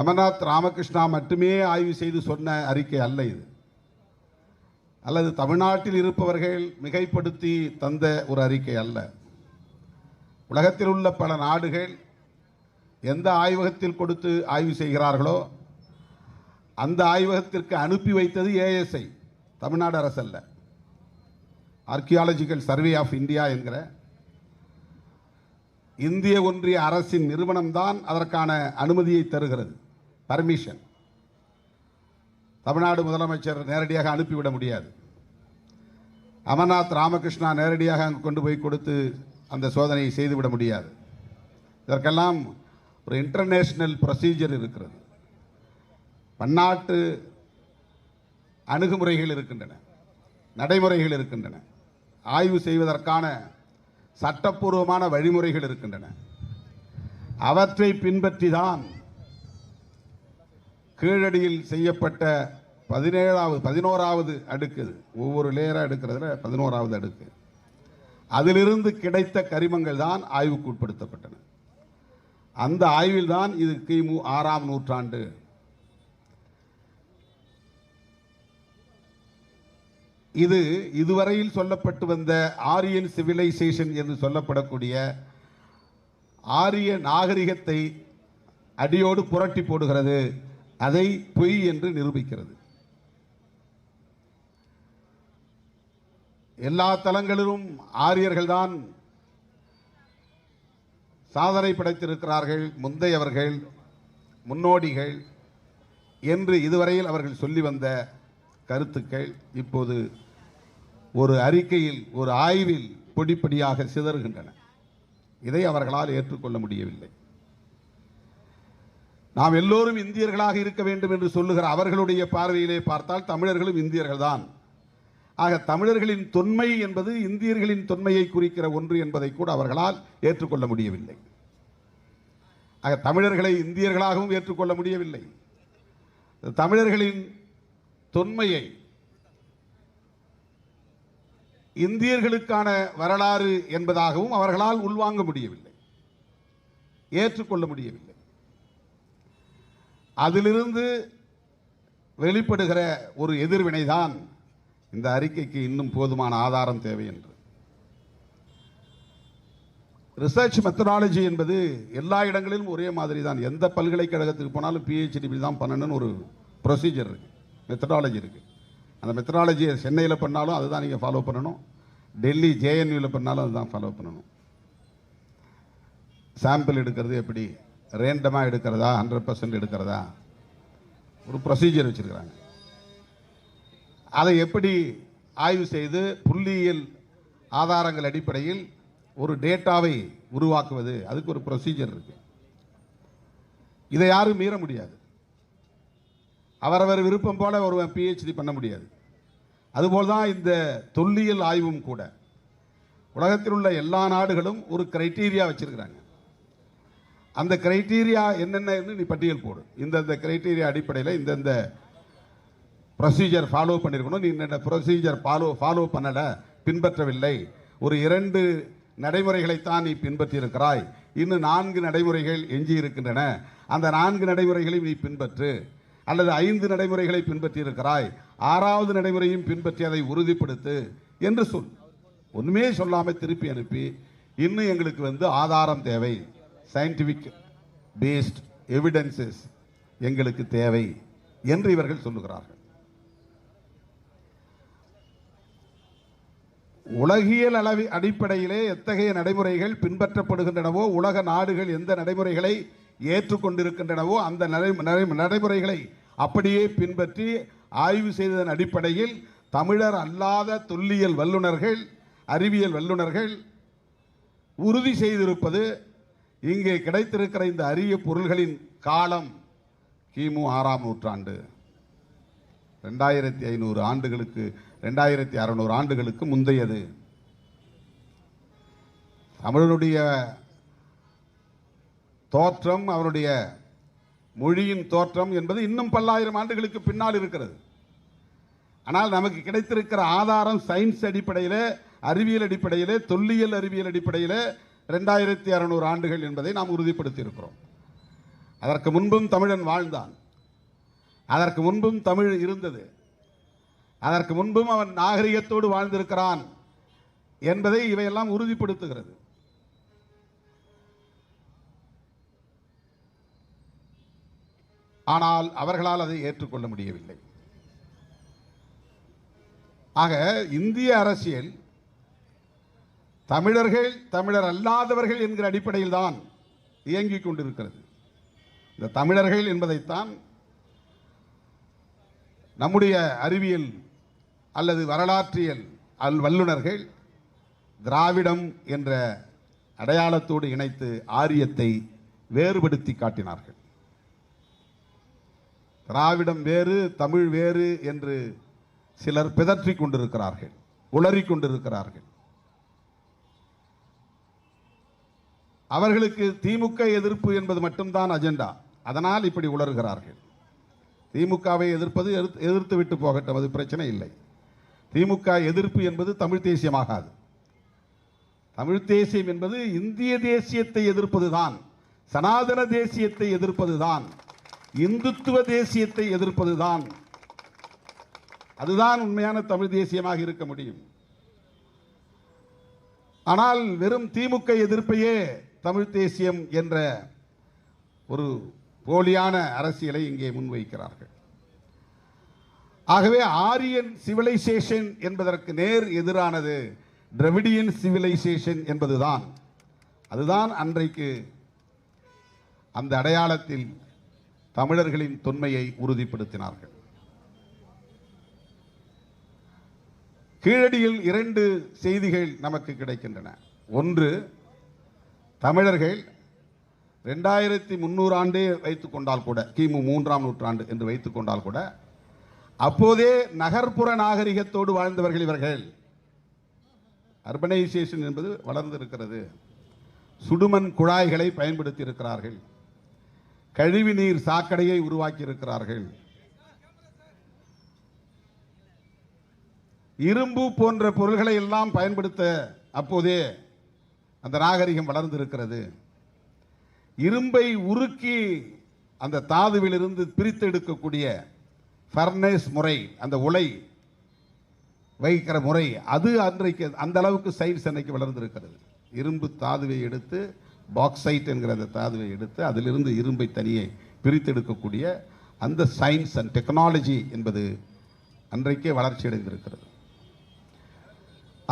அமர்நாத் ராமகிருஷ்ணா மட்டுமே ஆய்வு செய்து சொன்ன அறிக்கை அல்ல இது. அல்லது தமிழ்நாட்டில் இருப்பவர்கள் மிகைப்படுத்தி தந்த ஒரு அறிக்கை அல்ல. உலகத்தில் உள்ள பல நாடுகள் எந்த ஆய்வகத்தில் கொடுத்து ஆய்வு செய்கிறார்களோ அந்த ஆய்வகத்திற்கு அனுப்பி வைத்தது ஏஎஸ்ஐ தமிழ்நாடு அரசு அல்ல. ஆர்கியாலஜிக்கல் சர்வே ஆஃப் இந்தியா என்கிற இந்திய ஒன்றிய அரசின் நிறுவனம்தான் அதற்கான அனுமதியை தருகிறது. பர்மிஷன் தமிழ்நாடு முதலமைச்சர் நேரடியாக அனுப்பிவிட முடியாது. அமர்நாத் ராமகிருஷ்ணா நேரடியாக அங்கு கொண்டு போய் கொடுத்து அந்த சோதனையை செய்துவிட முடியாது. இதற்கெல்லாம் ஒரு இன்டர்நேஷ்னல் ப்ரொசீஜர் இருக்கிறது. பன்னாட்டு அணுகுமுறைகள் இருக்கின்றன. நடைமுறைகள் இருக்கின்றன. ஆய்வு செய்வதற்கான சட்டப்பூர்வமான வழிமுறைகள் இருக்கின்றன. அவற்றை பின்பற்றி தான் கீழடியில் செய்யப்பட்ட பதினேழாவது பதினோராவது அடுக்குது ஒவ்வொரு லேயராக எடுக்கிறதுல பதினோராவது அடுக்கு. அதிலிருந்து கிடைத்த கரிமங்கள் தான் ஆய்வுக்கு உட்படுத்தப்பட்டன. அந்த ஆய்வில் தான் இது கிமு ஆறாம் நூற்றாண்டு. இது இதுவரையில் சொல்லப்பட்டு வந்த ஆரியன் சிவிலைசேஷன் என்று சொல்லப்படக்கூடிய ஆரிய நாகரிகத்தை அடியோடு புரட்டி போடுகிறது. அதை பொய் என்று நிரூபிக்கிறது. எல்லா தலங்களிலும் ஆரியர்கள்தான் சாதனை படைத்திருக்கிறார்கள் முந்தையவர்கள் முன்னோடிகள் என்று இதுவரையில் அவர்கள் சொல்லி வந்த கருத்துக்கள் இப்போது ஒரு அறிக்கையில் ஒரு ஆய்வில் பொடிப்படியாக சிதறுகின்றன. இதை அவர்களால் ஏற்றுக்கொள்ள முடியவில்லை. நாம் எல்லோரும் இந்தியர்களாக இருக்க வேண்டும் என்று சொல்லுகிற அவர்களுடைய பார்வையிலே பார்த்தால் தமிழர்களும் இந்தியர்கள்தான். ஆக தமிழர்களின் தொன்மை என்பது இந்தியர்களின் தொன்மையை குறிக்கிற ஒன்று என்பதை கூட அவர்களால் ஏற்றுக்கொள்ள முடியவில்லை. ஆக தமிழர்களை இந்தியர்களாகவும் ஏற்றுக்கொள்ள முடியவில்லை. தமிழர்களின் தொன்மையை இந்தியர்களுக்கான வரலாறு என்பதாகவும் அவர்களால் உள்வாங்க முடியவில்லை. ஏற்றுக்கொள்ள முடியவில்லை. அதிலிருந்து வெளிப்படுகிற ஒரு எதிர்வினை தான் இந்த அறிக்கைக்கு இன்னும் போதுமான ஆதாரம் தேவை என்று. ரிசர்ச் மெத்தடாலஜி என்பது எல்லா இடங்களிலும் ஒரே மாதிரி தான் எந்த பல்கலைக்கழகத்துக்கு போனாலும் பிஹெச்டி தான் பண்ணணும்னு ஒரு ப்ரொசீஜர் இருக்குது மெத்தடாலஜி இருக்குது அந்த மெத்தடாலஜியை சென்னையில் பண்ணாலும் அதுதான் நீங்கள் ஃபாலோ பண்ணணும். டெல்லி ஜேஎன்யூவில் பண்ணாலும் அதுதான் ஃபாலோ பண்ணணும். சாம்பிள் எடுக்கிறது எப்படி? ரேண்டமாக எடுக்கிறதா? ஹண்ட்ரட் பர்சன்ட் எடுக்கிறதா? ஒரு ப்ரொசீஜர் வச்சுருக்கிறாங்க. அதை எப்படி ஆய்வு செய்து புள்ளியியல் ஆதாரங்கள் அடிப்படையில் ஒரு டேட்டாவை உருவாக்குவது? அதுக்கு ஒரு ப்ரொசீஜர் இருக்கு. இதை யாரும் மீற முடியாது. அவரவர் விருப்பம் போல ஒருவன் பிஹெச்டி பண்ண முடியாது. அதுபோல் தான் இந்த தொல்லியல் ஆய்வும் கூட. உலகத்தில் உள்ள எல்லா நாடுகளும் ஒரு கிரைட்டீரியா வச்சிருக்கிறாங்க. அந்த கிரைட்டீரியா என்னென்னு நீ பட்டியல் போடு. இந்தந்த கிரைட்டீரியா அடிப்படையில் இந்தந்த ப்ரொசீஜர் ஃபாலோ பண்ணியிருக்கணும் நீ இந்த ப்ரொசீஜர் ஃபாலோ ஃபாலோ பண்ணலை பின்பற்றவில்லை. ஒரு இரண்டு நடைமுறைகளைத்தான் நீ பின்பற்றியிருக்கிறாய். இன்னும் நான்கு நடைமுறைகள் எஞ்சி இருக்கின்றன. அந்த நான்கு நடைமுறைகளையும் நீ பின்பற்று. அல்லது ஐந்து நடைமுறைகளை பின்பற்றியிருக்கிறாய். ஆறாவது நடைமுறையும் பின்பற்றி அதை உறுதிப்படுத்து என்று சொல். ஒன்றுமே சொல்லாமல் திருப்பி அனுப்பி. இன்னும் எங்களுக்கு வந்து ஆதாரம் தேவை. சயின்டிஃபிக் பேஸ்ட் எவிடன்சஸ் எங்களுக்கு தேவை என்று இவர்கள் சொல்லுகிறார்கள். உலகியல் அளவி அடிப்படையிலே எத்தகைய நடைமுறைகள் பின்பற்றப்படுகின்றனவோ உலக நாடுகள் எந்த நடைமுறைகளை ஏற்றுக்கொண்டிருக்கின்றனவோ அந்த நடை- நடை- நடைமுறைகளை அப்படியே பின்பற்றி ஆய்வு செய்ததன் அடிப்படையில் தமிழர் அல்லாத தொல்லியல் வல்லுநர்கள் அறிவியல் வல்லுனர்கள் உறுதி செய்திருப்பது இங்கே கிடைத்திருக்கிற இந்த அரிய பொருள்களின் காலம் கிமு ஆறாம் நூற்றாண்டு. ரெண்டாயிரத்தி ஐநூறு ஆண்டுகளுக்கு ரெண்டாயிரத்தி அறநூறு ஆண்டுகளுக்கு முந்தையது. தமிழனுடைய தோற்றம் அவருடைய மொழியின் தோற்றம் என்பது இன்னும் பல்லாயிரம் ஆண்டுகளுக்கு பின்னால் இருக்கிறது. ஆனால் நமக்கு கிடைத்திருக்கிற ஆதாரம் சயின்ஸ் அடிப்படையில் அறிவியல் அடிப்படையில் தொல்லியல் அறிவியல் அடிப்படையில் ரெண்டாயிரத்தி அறநூறு ஆண்டுகள் என்பதை நாம் உறுதிப்படுத்தியிருக்கிறோம். அதற்கு முன்பும் தமிழன் வாழ்ந்தான். அதற்கு முன்பும் தமிழ் இருந்தது. அதற்கு முன்பும் அவன் நாகரிகத்தோடு வாழ்ந்திருக்கிறான் என்பதை இவையெல்லாம் உறுதிப்படுத்துகிறது. ஆனால் அவர்களால் அதை ஏற்றுக்கொள்ள முடியவில்லை. ஆக இந்திய அரசியல் தமிழர்கள் தமிழர் அல்லாதவர்கள் என்கிற அடிப்படையில் தான் இயங்கிக் கொண்டிருக்கிறது. இந்த தமிழர்கள் என்பதைத்தான் நம்முடைய அறிவியல் அல்லது வரலாற்றியல் அல் வல்லுனர்கள் திராவிடம் என்ற அடையாளத்தோடு இணைத்து ஆரியத்தை வேறுபடுத்தி காட்டினார்கள். திராவிடம் வேறு தமிழ் வேறு என்று சிலர் பிதற்றிக் கொண்டிருக்கிறார்கள் உளறிக் கொண்டிருக்கிறார்கள். அவர்களுக்கு திமுக எதிர்ப்பு என்பது மட்டும்தான் அஜெண்டா. அதனால் இப்படி உளறுகிறார்கள். திமுகவை எதிர்ப்பது எதிர்த்து- விட்டு போகட்டும் அது பிரச்சனை இல்லை. திமுக எதிர்ப்பு என்பது தமிழ் தேசியமாகாது. தமிழ் தேசியம் என்பது இந்திய தேசியத்தை எதிர்ப்பதுதான் சனாதன தேசியத்தை எதிர்ப்பதுதான் இந்துத்துவ தேசியத்தை எதிர்ப்பதுதான். அதுதான் உண்மையான தமிழ் தேசியமாக இருக்க முடியும். ஆனால் வெறும் திமுக எதிர்ப்பையே தமிழ் தேசியம் என்ற ஒரு போலியான அரசியலை இங்கே முன்வைக்கிறார்கள். ஆகவே ஆரியன் சிவிலைசேஷன் என்பதற்கு நேர் எதிரானது திரவிடியன் சிவிலைசேஷன் என்பதுதான். அதுதான் அன்றைக்கு அந்த அடையாளத்தில் தமிழர்களின் தொன்மையை உறுதிப்படுத்தினார்கள். கீழடியில் இரண்டு செய்திகள் நமக்கு கிடைக்கின்றன. ஒன்று தமிழர்கள் ரெண்டாயிரத்தி முந்நூறு ஆண்டே வைத்துக் கொண்டால் கூட கிமு மூன்றாம் நூற்றாண்டு என்று வைத்துக் கொண்டால் கூட அப்போதே நகர்ப்புற நாகரிகத்தோடு வாழ்ந்தவர்கள் இவர்கள். அர்பனைசேஷன் என்பது வளர்ந்திருக்கிறது. சுடுமண் குழாய்களை பயன்படுத்தி இருக்கிறார்கள் கழிவுநீர் சாக்கடையை உருவாக்கி இருக்கிறார்கள் இரும்பு போன்ற பொருள்களை எல்லாம் பயன்படுத்த அப்போதே அந்த நாகரிகம் வளர்ந்திருக்கிறது. இரும்பை உருக்கி அந்த தாதுவிலிருந்து பிரித்து எடுக்கக்கூடிய ஃபர்னேஸ் முறை அந்த உலை வைக்கிற முறை அது அன்றைக்கு அந்த அளவுக்கு சயின்ஸ் அன்றைக்கு வளர்ந்திருக்கிறது. இரும்பு தாதுவை எடுத்து பாக்சைட் என்கிற அந்த தாதுவை எடுத்து அதிலிருந்து இரும்பை தனியே பிரித்து எடுக்கக்கூடிய அந்த சயின்ஸ் அண்ட் டெக்னாலஜி என்பது அன்றைக்கே வளர்ச்சி அடைந்திருக்கிறது.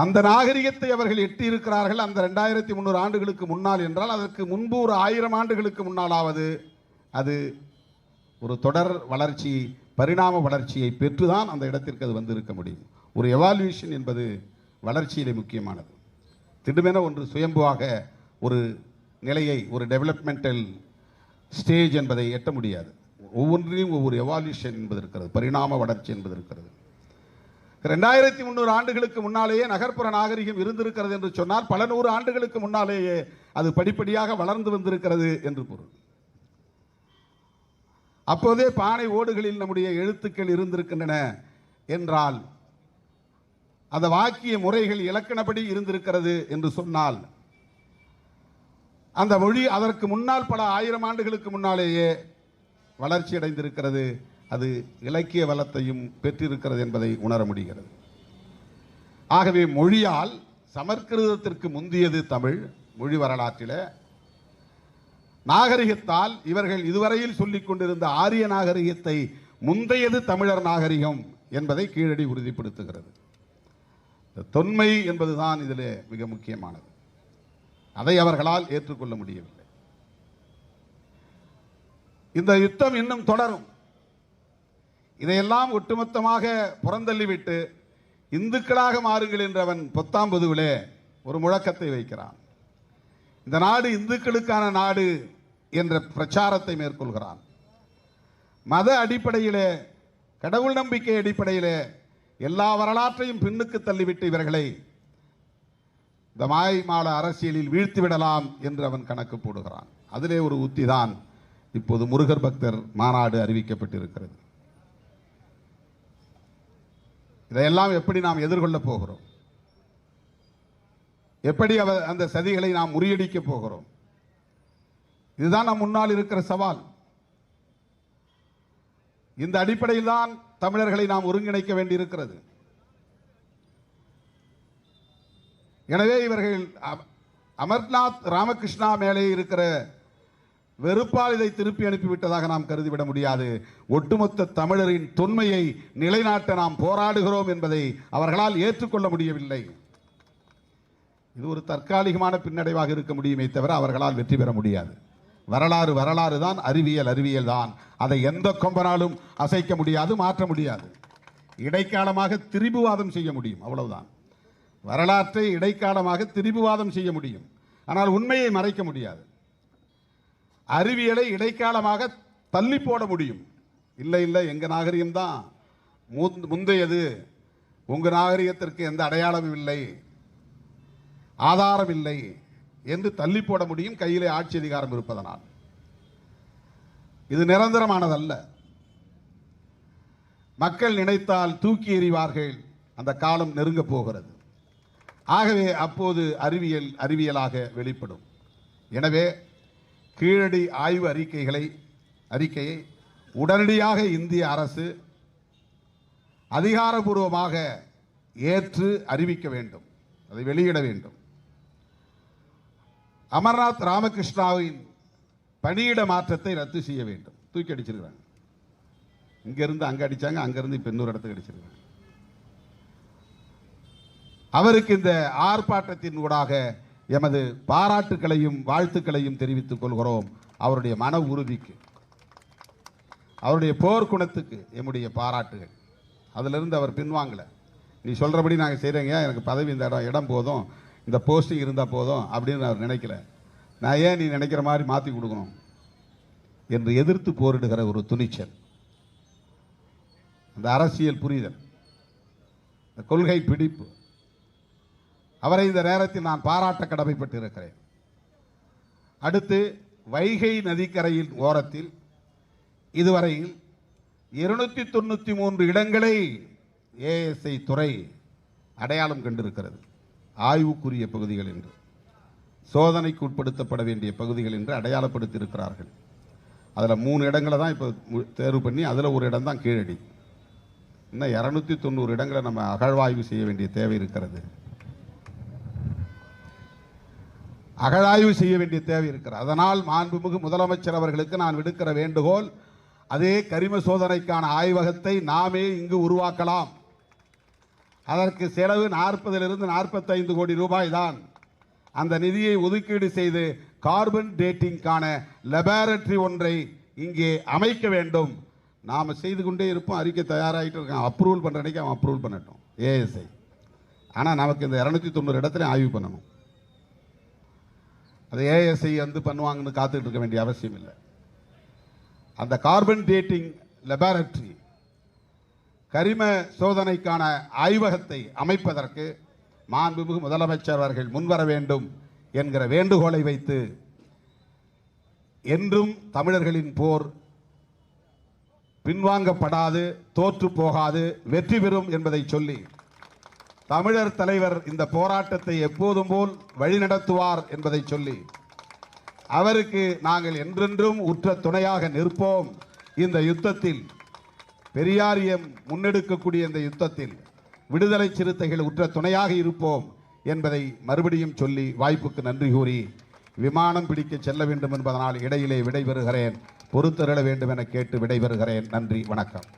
அந்த நாகரிகத்தை அவர்கள் எட்டியிருக்கிறார்கள் அந்த ரெண்டாயிரத்தி முந்நூறு ஆண்டுகளுக்கு முன்னால் என்றால் அதற்கு முன்பு ஒரு ஆயிரம் ஆண்டுகளுக்கு முன்னாலாவது அது ஒரு தொடர் வளர்ச்சி பரிணாம வளர்ச்சியை பெற்றுதான் அந்த இடத்திற்கு அது வந்திருக்க முடியும். ஒரு எவால்யூஷன் என்பது வளர்ச்சியிலே முக்கியமானது. திடுமென ஒன்று சுயம்புவாக ஒரு நிலையை ஒரு டெவலப்மெண்டல் ஸ்டேஜ் என்பதை எட்ட முடியாது. ஒவ்வொன்றையும் ஒவ்வொரு எவால்யூஷன் என்பது இருக்கிறது பரிணாம வளர்ச்சி என்பது இருக்கிறது. ரெண்டாயிரத்தி முந்நூறு ஆண்டுகளுக்கு முன்னாலேயே நகர்ப்புற நாகரிகம் இருந்திருக்கிறது என்று சொன்னால் பல நூறு ஆண்டுகளுக்கு முன்னாலேயே அது படிப்படியாக வளர்ந்து வந்திருக்கிறது என்று பொருள். அப்போதே பானை ஓடுகளில் நம்முடைய எழுத்துக்கள் இருந்திருக்கின்றன என்றால் அந்த வாக்கிய முறைகள் இலக்கணப்படி இருந்திருக்கிறது என்று சொன்னால் அந்த மொழி அதற்கு முன்னால் பல ஆயிரம் ஆண்டுகளுக்கு முன்னாலேயே வளர்ச்சி அடைந்திருக்கிறது அது இலக்கிய வளத்தையும் பெற்றிருக்கிறது என்பதை உணர முடிகிறது. ஆகவே மொழியால் சமற்கிருதத்திற்கு முந்தியது தமிழ் மொழி வரலாற்றில். நாகரிகத்தால் இவர்கள் இதுவரையில் சொல்லிக் கொண்டிருந்த ஆரிய நாகரிகத்தை முந்தையது தமிழர் நாகரிகம் என்பதை கீழடி உறுதிப்படுத்துகிறது. தொன்மை என்பதுதான் இதிலே மிக முக்கியமானது. அதை அவர்களால் ஏற்றுக்கொள்ள முடியவில்லை. இந்த யுத்தம் இன்னும் தொடரும். இதையெல்லாம் ஒட்டுமொத்தமாக புறந்தள்ளிவிட்டு இந்துக்களாக மாறுங்கள் என்றவன் பொத்தாம்பதுவிலே ஒரு முழக்கத்தை வைக்கிறான். இந்த நாடு இந்துக்களுக்கான நாடு என்ற பிரச்சாரத்தை மேற்கொள்கிறான். மத அடிப்படையிலே கடவுள் நம்பிக்கை அடிப்படையிலே எல்லா வரலாற்றையும் பின்னுக்கு தள்ளிவிட்டு இவர்களை இந்த மாய்மால அரசியலில் வீழ்த்தி விடலாம் என்று அவன் கணக்கு போடுகிறான். அதிலே ஒரு உத்திதான் இப்போது முருகர் பக்தர் மாநாடு அறிவிக்கப்பட்டிருக்கிறது. இதையெல்லாம் எப்படி நாம் எதிர்கொள்ள போகிறோம்? எப்படி அவ அந்த சதிகளை நாம் முறியடிக்கப் போகிறோம்? இதுதான் நம் முன்னால் இருக்கிற சவால். இந்த அடிப்படையில் தான் தமிழர்களை நாம் ஒருங்கிணைக்க வேண்டியிருக்கிறது. எனவே இவர்கள் அமர்நாத் ராமகிருஷ்ணா மேலே இருக்கிற வெறுப்பால் இதை திருப்பி அனுப்பிவிட்டதாக நாம் கருதிவிட முடியாது. ஒட்டுமொத்த தமிழரின் தொன்மையை நிலைநாட்ட நாம் போராடுகிறோம் என்பதை அவர்களால் ஏற்றுக்கொள்ள முடியவில்லை. இது ஒரு தற்காலிகமான பின்னடைவாக இருக்க முடியுமே தவிர அவர்களால் வெற்றி பெற முடியாது. வரலாறு வரலாறு தான் அறிவியல் அறிவியல் தான். அதை எந்த கொம்பனாலும் அசைக்க முடியாது மாற்ற முடியாது. இடைக்காலமாக திரிபுவாதம் செய்ய முடியும் அவ்வளவுதான். வரலாற்றை இடைக்காலமாக திரிபுவாதம் செய்ய முடியும். ஆனால் உண்மையை மறைக்க முடியாது. அறிவியலை இடைக்காலமாக தள்ளி போட முடியும். இல்லை இல்லை எங்கள் நாகரிகம் தான் முந்தையது. உங்கள் நாகரிகத்திற்கு எந்த அடையாளமும் இல்லை. ஆதாரம் இல்லை என்று தள்ளி போட முடியும் கையிலே ஆட்சி அதிகாரம் இருப்பதனால். இது நிரந்தரமானதல்ல. மக்கள் நினைத்தால் தூக்கி எறிவார்கள். அந்த காலம் நெருங்கப் போகிறது. ஆகவே அப்போது அறிவியல் அறிவியலாக வெளிப்படும். எனவே கீழடி ஆய்வு அறிக்கைகளை அறிக்கையை உடனடியாக இந்திய அரசு அதிகாரபூர்வமாக ஏற்று அறிவிக்க வேண்டும். அதை வெளியிட வேண்டும். அமர்நாத் ராமகிருஷ்ணாவின் பணியிட மாற்றத்தை ரத்து செய்ய வேண்டும். தூக்கி அடிச்சிருக்காங்க இங்கிருந்து அங்கே அடிச்சாங்க அங்கிருந்து இப்போ இன்னொரு இடத்துக்கு அடிச்சிருக்காங்க அவருக்கு இந்த ஆர்ப்பாட்டத்தின் ஊடாக எமது பாராட்டுக்களையும் வாழ்த்துக்களையும் தெரிவித்துக் கொள்கிறோம் அவருடைய மன உறுதிக்கு. அவருடைய போர்க்குணத்துக்கு எம்முடைய பாராட்டுகள். அதிலிருந்து அவர் பின்வாங்கலை. நீ சொல்கிறபடி நாங்கள் செய்கிறேங்க எனக்கு பதவி இந்த இடம் இடம் போதும். இந்த போஸ்டிங் இருந்தால் போதும் அப்படின்னு அவர் நினைக்கல. நான் ஏன் நீ நினைக்கிற மாதிரி மாற்றி கொடுக்கணும்? என்று எதிர்த்து போரிடுகிற ஒரு துணிச்சல். அந்த அரசியல் புரிதல். இந்த கொள்கை பிடிப்பு. அவரை இந்த நேரத்தில் நான் பாராட்ட கடமைப்பட்டிருக்கிறேன். அடுத்து வைகை நதிக்கரையின் ஓரத்தில் இதுவரையில் இருநூற்றி தொண்ணூற்றி மூன்று இடங்களை ஏஎஸ்ஐ துறை அடையாளம் கண்டிருக்கிறது. ஆய்வுக்குரிய பகுதிகள் என்று சோதனைக்கு உட்படுத்தப்பட வேண்டிய பகுதிகள் என்று அடையாளப்படுத்தியிருக்கிறார்கள். அதில் மூணு இடங்களை தான் இப்போ தேர்வு பண்ணி அதில் ஒரு இடம் தான் கீழடி. இன்னும் இரநூத்தி தொண்ணூறு இடங்களை நம்ம அகழ்வாய்வு செய்ய வேண்டிய தேவை இருக்கிறது. அகழாய்வு செய்ய வேண்டிய தேவை இருக்கிறது. அதனால் மாண்புமிகு முதலமைச்சர் அவர்களுக்கு நான் விடுக்கிற வேண்டுகோள் அதே கரிம சோதனைக்கான ஆய்வகத்தை நாமே இங்கு உருவாக்கலாம். அதற்கு செலவு நாற்பதிலிருந்து நாற்பத்தைந்து கோடி ரூபாய் தான். அந்த நிதியை ஒதுக்கீடு செய்து கார்பன் டேட்டிங்கான லெபார்டரி ஒன்றை இங்கே அமைக்க வேண்டும். நாம் செய்து கொண்டே இருப்போம். அறிக்கை தயாராகிட்டு இருக்கான். அப்ரூவல் பண்ணுற அன்றைக்கி அவன் அப்ரூவல் பண்ணட்டும். ஏஎஸ்ஐ ஆனால் நமக்கு இந்த இரநூத்தி தொண்ணூறு இடத்துல ஆய்வு பண்ணணும். அது ஏஎஸ்ஐ வந்து பண்ணுவாங்கன்னு காத்துக்கிட்டு இருக்க வேண்டிய அவசியம் இல்லை. அந்த கார்பன் டேட்டிங் லெபார்டரி கரிம சோதனைக்கான ஆய்வகத்தை அமைப்பதற்கு மாண்புமிகு முதலமைச்சர் அவர்கள் முன்வர வேண்டும் என்கிற வேண்டுகோளை வைத்து என்றும் தமிழர்களின் போர் பின்வாங்கப்படாது தோற்று போகாது வெற்றி பெறும் என்பதை சொல்லி தமிழர் தலைவர் இந்த போராட்டத்தை எப்போதும் போல் வழிநடத்துவார் என்பதை சொல்லி அவருக்கு நாங்கள் என்றென்றும் உற்ற துணையாக நிற்போம். இந்த யுத்தத்தில் பெரியாரியம் முன்னெடுக்கக்கூடிய இந்த யுத்தத்தில் விடுதலை சிறுத்தைகள் உற்ற துணையாக இருப்போம் என்பதை மறுபடியும் சொல்லி வாய்ப்புக்கு நன்றி கூறி விமானம் பிடிக்க செல்ல வேண்டும் என்பதனால் இடையிலே விடைபெறுகிறேன். பொறுத்தருள வேண்டும் என கேட்டு விடைபெறுகிறேன். நன்றி வணக்கம்.